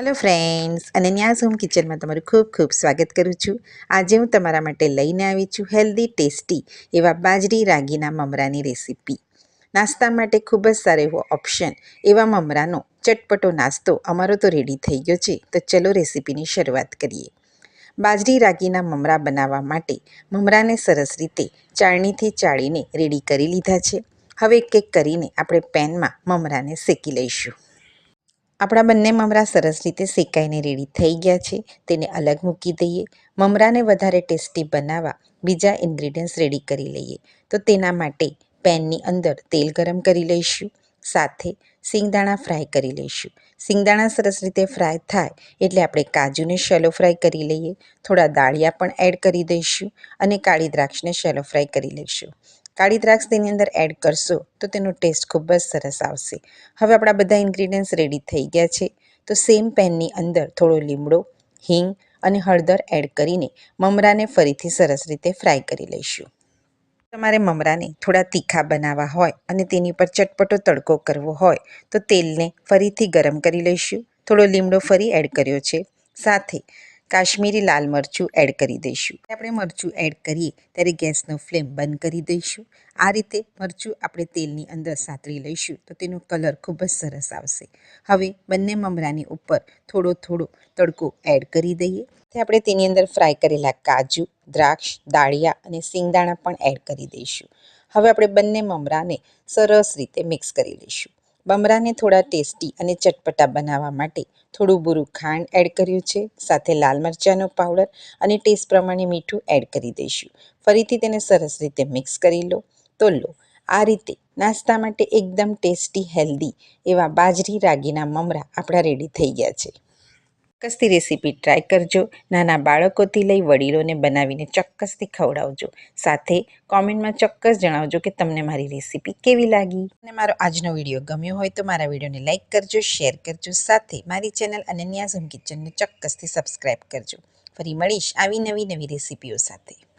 Hello friends અનન્યાસ home કિચનમાં તમારું ખૂબ ખૂબ સ્વાગત કરું છું. આજે હું તમારા માટે લઈને આવી છું હેલ્ધી ટેસ્ટી એવા બાજરી, રાગીના, મમરાની રેસીપી નાસ્તા માટે ખૂબ જ સારો એવો ઓપ્શન એવા મમરાનો ચટપટો નાસ્તો અમારો તો રેડી થઈ ગયો છે. તો ચલો રેસીપીની શરૂઆત કરીએ. બાજરી, રાગીના, મમરા બનાવવા માટે મમરાને સરસ રીતે ચાળણીથી ચાળીને રેડી કરી લીધા છે. હવે એક એક કરીને આપણે પેનમાં મમરાને શેકી લઈશું. આપણા બંને મમરા સરસ રીતે શેકાઈને રેડી થઈ ગયા છે. તેને અલગ મૂકી દઈએ. મમરાને વધારે ટેસ્ટી બનાવવા બીજા ઇન્ગ્રીડિયન્ટ્સ રેડી કરી લઈએ. તો તેના માટે પેનની અંદર તેલ ગરમ કરી લઈશું. સાથે સિંગદાણા ફ્રાય કરી લઈશું. સિંગદાણા સરસ રીતે ફ્રાય થાય એટલે આપણે કાજુને શેલો ફ્રાય કરી લઈએ. થોડા દાળિયા પણ એડ કરી દઈશું અને કાળી દ્રાક્ષને શેલો ફ્રાય કરી લઈશું. કાળી દ્રાક્ષ તેની અંદર એડ કરશો, તો તેનો ટેસ્ટ ખૂબ જ સરસ આવશે. હવે આપણા બધા ઇન્ગ્રીડિયન્ટ્સ રેડી થઈ ગયા છે. તો સેમ પેનની અંદર થોડો લીમડો, હિંગ અને હળદર એડ કરીને મમરાને ફરીથી સરસ રીતે ફ્રાય કરી લઈશું. તમારે મમરાને થોડા તીખા બનાવવા હોય અને તેની પર ચટપટો તડકો કરવો હોય, તો તેલને ફરીથી ગરમ કરી લઈશું. થોડો લીમડો ફરી એડ કર્યો છે. સાથે કાશ્મીરી લાલ મરચું એડ કરી દઈશું. આપણે મરચું એડ કરીએ ત્યારે ગેસનો ફ્લેમ બંધ કરી દઈશું. આ રીતે મરચું આપણે તેલની અંદર સાતરી લઈશું તો તેનો કલર ખૂબ જ સરસ આવશે. હવે બંને મમરાની ઉપર થોડો થોડો તડકો એડ કરી દઈએ. તે આપણે તેની અંદર ફ્રાય કરેલા કાજુ, દ્રાક્ષ, દાળિયા અને સિંગદાણા પણ એડ કરી દઈશું. હવે આપણે બંને મમરાને સરસ રીતે મિક્સ કરી લઈશું. મમરાને થોડા ટેસ્ટી અને ચટપટા બનાવવા માટે થોડું બુરું ખાંડ એડ કર્યું છે, સાથે લાલ મરચાંનો પાવડર અને ટેસ્ટ પ્રમાણે મીઠું એડ કરી દઈશું. ફરીથી તેને સરસ રીતે મિક્સ કરી લો. તો લો, આ રીતે નાસ્તા માટે એકદમ ટેસ્ટી, હેલ્ધી એવા બાજરી, રાગીના, મમરા આપણા રેડી થઈ ગયા છે. ચોક્કસથી રેસીપી ટ્રાય કરજો. નાના બાળકોથી લઈ વડીલોને બનાવીને ચોક્કસથી ખવડાવજો. સાથે કોમેન્ટમાં ચોક્કસ જણાવજો કે તમને મારી રેસીપી કેવી લાગી. અને મારો આજનો વીડિયો ગમ્યો હોય તો મારા વિડીયોને લાઇક કરજો, શેર કરજો, સાથે મારી ચેનલ અનન્યાઝમ કિચનને ચોક્કસથી સબસ્ક્રાઈબ કરજો. ફરી મળીશ આવી નવી નવી રેસીપીઓ સાથે.